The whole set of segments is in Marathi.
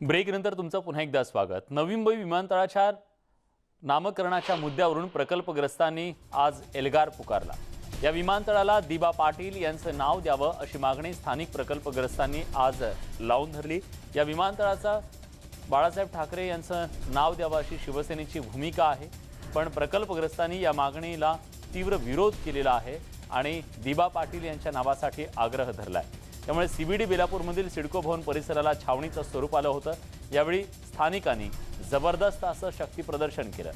ब्रेकनंतर तुमचं पुन्हा एकदा स्वागत. नवी मुंबई विमानतळाच्या नामकरणाच्या मुद्द्यावरून प्रकल्पग्रस्तांनी आज एल्गार पुकारला. या विमानतळाला दिबा पाटील यांचं नाव द्यावं अशी मागणी स्थानिक प्रकल्पग्रस्तांनी आज लावून धरली. या विमानतळाचा बाळासाहेब ठाकरे यांचं नाव द्यावं अशी शिवसेनेची भूमिका आहे. पण प्रकल्पग्रस्तांनी या मागणीला तीव्र विरोध केलेला आहे आणि दिबा पाटील यांच्या नावासाठी आग्रह धरला आहे त्यामुळे सीबीडी बेलापूरमधील सिडको भवन परिसराला छावणीचं स्वरूप आलं होतं. यावेळी स्थानिकांनी जबरदस्त असं शक्तीप्रदर्शन केलं.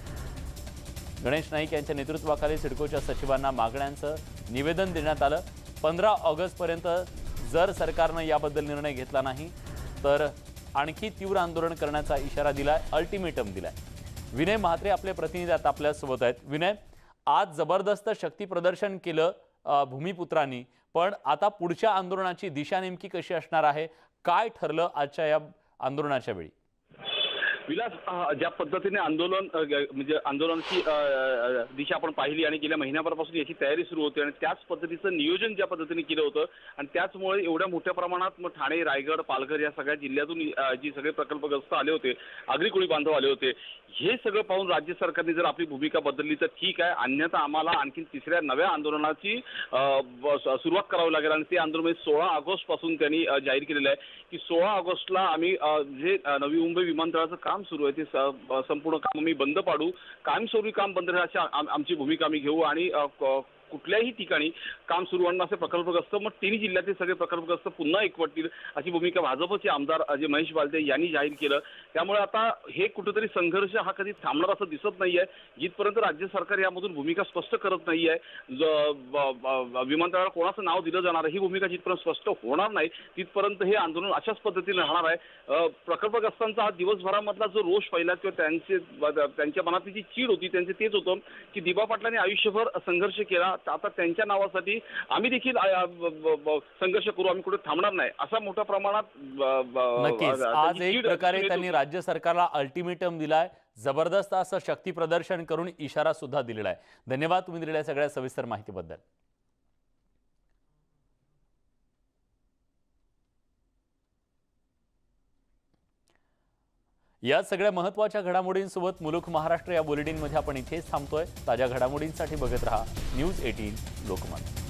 गणेश नाईक यांच्या नेतृत्वाखाली सिडकोच्या सचिवांना मागण्यांचं निवेदन देण्यात आलं. पंधरा ऑगस्टपर्यंत जर सरकारनं याबद्दल निर्णय घेतला नाही तर आणखी तीव्र आंदोलन करण्याचा इशारा दिलाय अल्टिमेटम दिलाय. विनय म्हात्रे आपले प्रतिनिधी आता आपल्यासोबत आहेत. विनय आज जबरदस्त शक्तीप्रदर्शन केलं भूमिपुत्रांनी. पण आता पुढच्या आंदोलनाची दिशा नेमकी कशी असणार आहे? काय ठरलं आजच्या या आंदोलनाच्या वेळी? विलास ज्या पद्धतीने आंदोलन म्हणजे आंदोलनाची दिशा आपण पाहिली आणि गेल्या महिन्याभरापासून याची तयारी सुरू होती आणि त्याच पद्धतीचं नियोजन ज्या पद्धतीने केलं होतं आणि त्याचमुळे एवढ्या मोठ्या प्रमाणात मग ठाणे रायगड पालघर या सगळ्या जिल्ह्यातून जी सगळे प्रकल्पग्रस्त आले होते आगरी कोळी बांधव आले होते हे सगळं पाहून राज्य सरकारने जर आपली भूमिका बदलली तर ठीक आहे. अन्यथा आम्हाला आणखी तिसऱ्या नव्या आंदोलनाची सुरुवात करावी लागेल आणि ते आंदोलन म्हणजे सोळा ऑगस्टपासून त्यांनी जाहीर केलेलं आहे की सोळा ऑगस्टला आम्ही जे नवी मुंबई विमानतळाचं काम सुरू आहे ते संपूर्ण काम मी बंद पाडू. कायमस्वरूपी काम बंद राहण्याची आमची भूमिका आम्ही घेऊ आणि कुठल्याही ठिकाणी काम सुरू होणं असे प्रकल्पग्रस्त मग तिन्ही जिल्ह्यातील सगळे प्रकल्पग्रस्त पुन्हा एकवटतील अशी भूमिका भाजपचे आमदार अजय जे महेश बालदे यांनी जाहीर केलं. त्यामुळे आता हे कुठेतरी संघर्ष हा कधी थांबणार असं दिसत नाहीये. जिथपर्यंत राज्य सरकार यामधून भूमिका स्पष्ट करत नाहीये. ज- ब- ब- विमानतळाला कोणाचं नाव दिलं जाणार आहे, ही भूमिका जिथपर्यंत स्पष्ट होणार नाही तिथपर्यंत हे आंदोलन अशाच पद्धतीने राहणार आहे. प्रकल्पग्रस्तांचा हा दिवसभरामधला जो रोष पहिला किंवा त्यांचे त्यांच्या मनातली जी चीड होती त्यांचे तेच होतं की दिबा पाटलांनी आयुष्यभर संघर्ष केला आता त्यांच्या नावासाठी आम्ही देखील संघर्ष करू आम्ही कुठे थांबणार नाही. असा मोठ्या प्रमाणात आज एक प्रकारे त्यांनी राज्य सरकारला अल्टिमेटम दिलाय. जबरदस्त असं शक्ती प्रदर्शन करून इशारा सुद्धा दिलेला आहे. धन्यवाद तुम्ही दिलेल्या सगळ्या सविस्तर माहितीबद्दल. या सगळ्या महत्त्वाच्या घडामोडींसोबत मुलुक महाराष्ट्र या बुलेटिनमध्ये आपण इथेच थांबतोय. ताज्या घडामोडींसाठी बघत रहा न्यूज एटीन लोकमत.